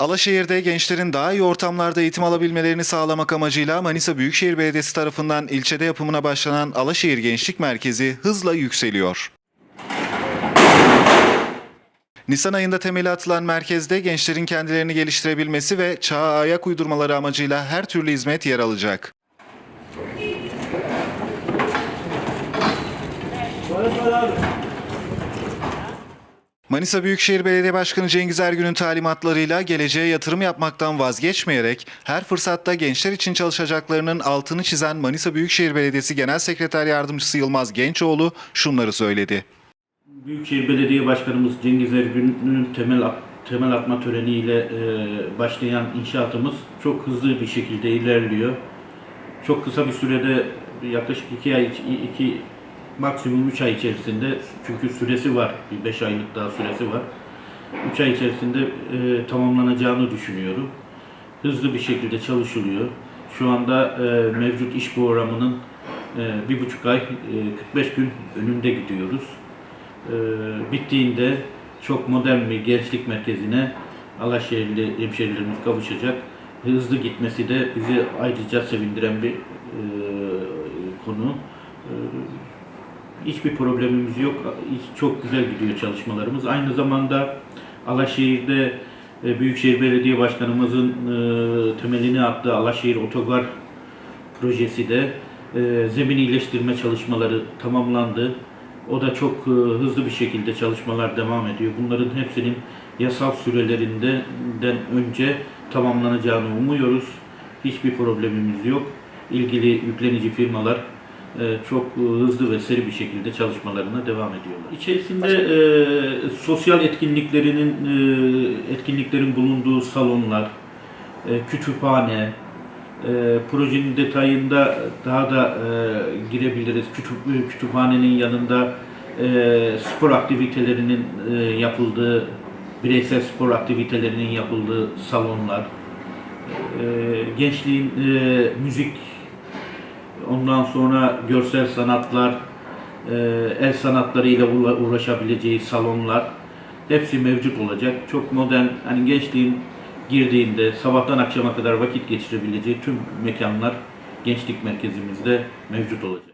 Alaşehir'de gençlerin daha iyi ortamlarda eğitim alabilmelerini sağlamak amacıyla Manisa Büyükşehir Belediyesi tarafından ilçede yapımına başlanan Alaşehir Gençlik Merkezi hızla yükseliyor. Nisan ayında temeli atılan merkezde gençlerin kendilerini geliştirebilmesi ve çağa ayak uydurmaları amacıyla her türlü hizmet yer alacak. Manisa Büyükşehir Belediye Başkanı Cengiz Ergün'ün talimatlarıyla geleceğe yatırım yapmaktan vazgeçmeyerek her fırsatta gençler için çalışacaklarının altını çizen Manisa Büyükşehir Belediyesi Genel Sekreter Yardımcısı Yılmaz Gençoğlu şunları söyledi. Büyükşehir Belediye Başkanımız Cengiz Ergün'ün temel temel atma töreniyle e, başlayan inşaatımız çok hızlı bir şekilde ilerliyor. Çok kısa bir sürede yaklaşık 2 ay, 2 maksimum 3 ay içerisinde çünkü süresi var, bir 5 aylık daha süresi var. 3 ay içerisinde e, tamamlanacağını düşünüyorum. Hızlı bir şekilde çalışılıyor. Şu anda e, mevcut iş programının e, bir buçuk ay, e, 45 gün önünde gidiyoruz. Ee, bittiğinde çok modern bir gençlik merkezine Alaşehirli hemşehrilerimiz kavuşacak. Hızlı gitmesi de bizi ayrıca sevindiren bir e, konu. Hiçbir problemimiz yok. Çok güzel gidiyor çalışmalarımız. Aynı zamanda Alaşehir'de e, Büyükşehir Belediye Başkanımızın e, temelini attığı Alaşehir Otogar projesi de e, zemin iyileştirme çalışmaları tamamlandı. O da çok hızlı bir şekilde çalışmalar devam ediyor. Bunların hepsinin yasal sürelerinden önce tamamlanacağını umuyoruz. Hiçbir problemimiz yok. İlgili yüklenici firmalar çok e, hızlı ve seri bir şekilde çalışmalarına devam ediyorlar. İçerisinde e, sosyal etkinliklerinin e, etkinliklerin bulunduğu salonlar, e, kütüphane, e, projenin detayında daha da e, girebiliriz. Kütüp, kütüphanenin yanında e, spor aktivitelerinin e, yapıldığı, bireysel spor aktivitelerinin yapıldığı salonlar, e, gençliğin e, müzik, ondan sonra görsel sanatlar, e, el sanatlarıyla uğra- uğraşabileceği salonlar hepsi mevcut olacak. Çok modern, hani gençliğin girdiğinde sabahtan akşama kadar vakit geçirebileceği tüm mekanlar gençlik merkezimizde mevcut olacak.